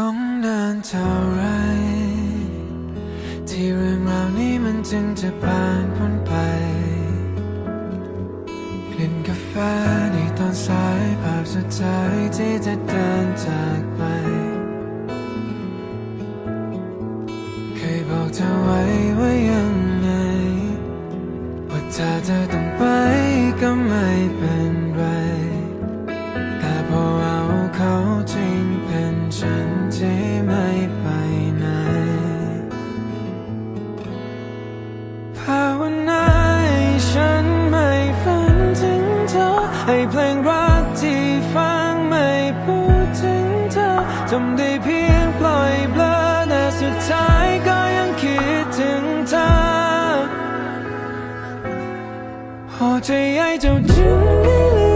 ต้องนานเท่าไร ที่เรื่องราวนี้มันจึงจะผ่านพ้นไป กลิ่นกาแฟในตอนสายภาพสุดท้ายที่จะเดินจากไป เคยบอกเธอไว้ว่ายังไง ว่าาเธอ สุดท้ายก็ยังคิดถึงเธอโอ้ใจใหญ่เจ้าถึงไม่ลืม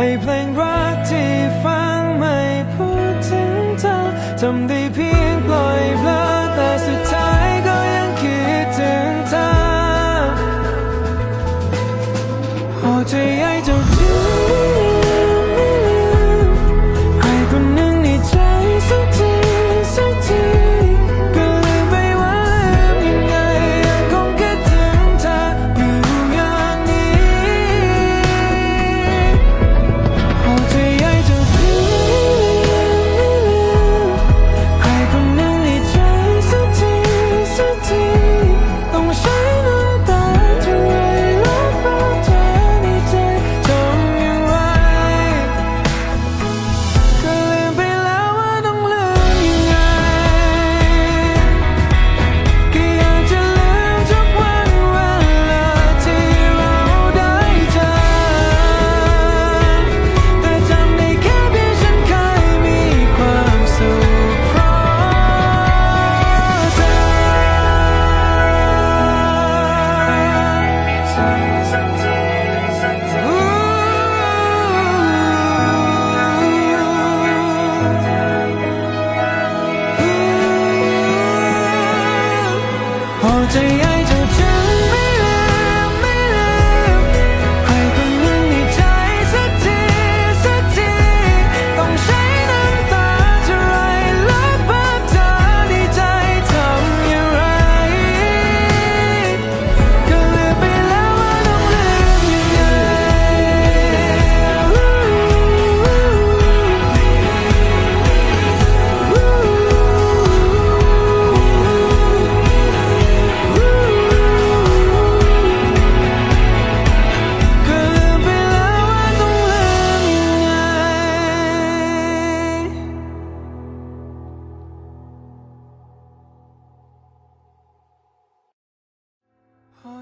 Hey,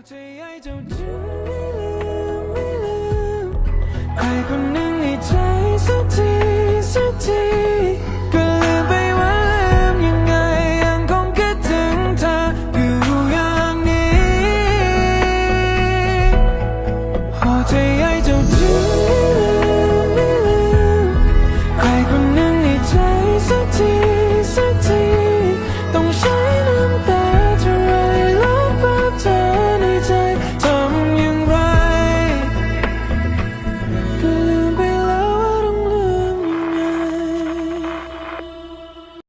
最爱就只为了，为了爱过你。